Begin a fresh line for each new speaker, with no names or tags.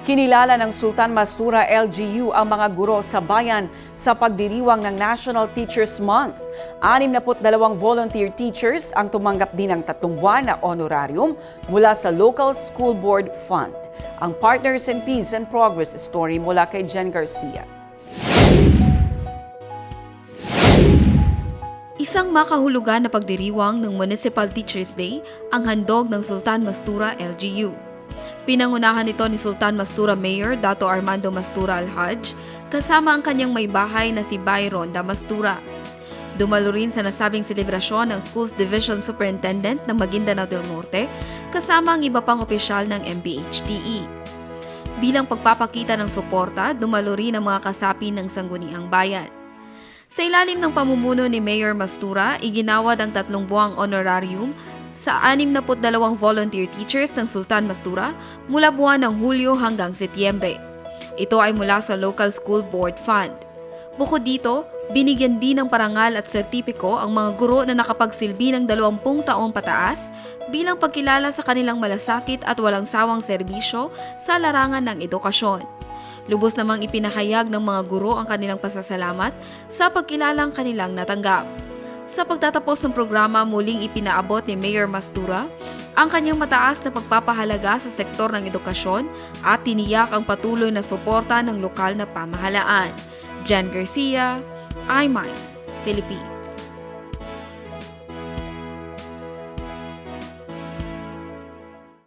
Kinilala ng Sultan Mastura LGU ang mga guro sa bayan sa pagdiriwang ng National Teachers Month. 62 volunteer teachers ang tumanggap din ng tatlong buwan na honorarium mula sa Local School Board Fund. Ang Partners in Peace and Progress story mula kay Jen Garcia.
Isang makahulugan na pagdiriwang ng Municipal Teachers Day ang handog ng Sultan Mastura LGU. Pinangunahan nito ni Sultan Mastura Mayor Dato Armando Mastura Al-Haj kasama ang kanyang may bahay na si Byron Damastura. Dumalo rin sa nasabing selebrasyon ng Schools Division Superintendent ng Maguindanao del Norte kasama ang iba pang opisyal ng MBHTE. Bilang pagpapakita ng suporta, dumalo rin ang mga kasapi ng Sangguniang Bayan. Sa ilalim ng pamumuno ni Mayor Mastura, iginawad ang tatlong buwang honorarium sa 62 volunteer teachers ng Sultan Mastura mula buwan ng Hulyo hanggang Setyembre. Ito ay mula sa Local School Board Fund. Bukod dito, binigyan din ng parangal at sertipiko ang mga guro na nakapagsilbi ng 20 taong pataas bilang pagkilala sa kanilang malasakit at walang sawang serbisyo sa larangan ng edukasyon. Lubos namang ipinahayag ng mga guro ang kanilang pasasalamat sa pagkilalang kanilang natanggap. Sa pagtatapos ng programa, muling ipinaabot ni Mayor Mastura ang kanyang mataas na pagpapahalaga sa sektor ng edukasyon at tiniyak ang patuloy na suporta ng lokal na pamahalaan. Jan Garcia, iMinds, Philippines.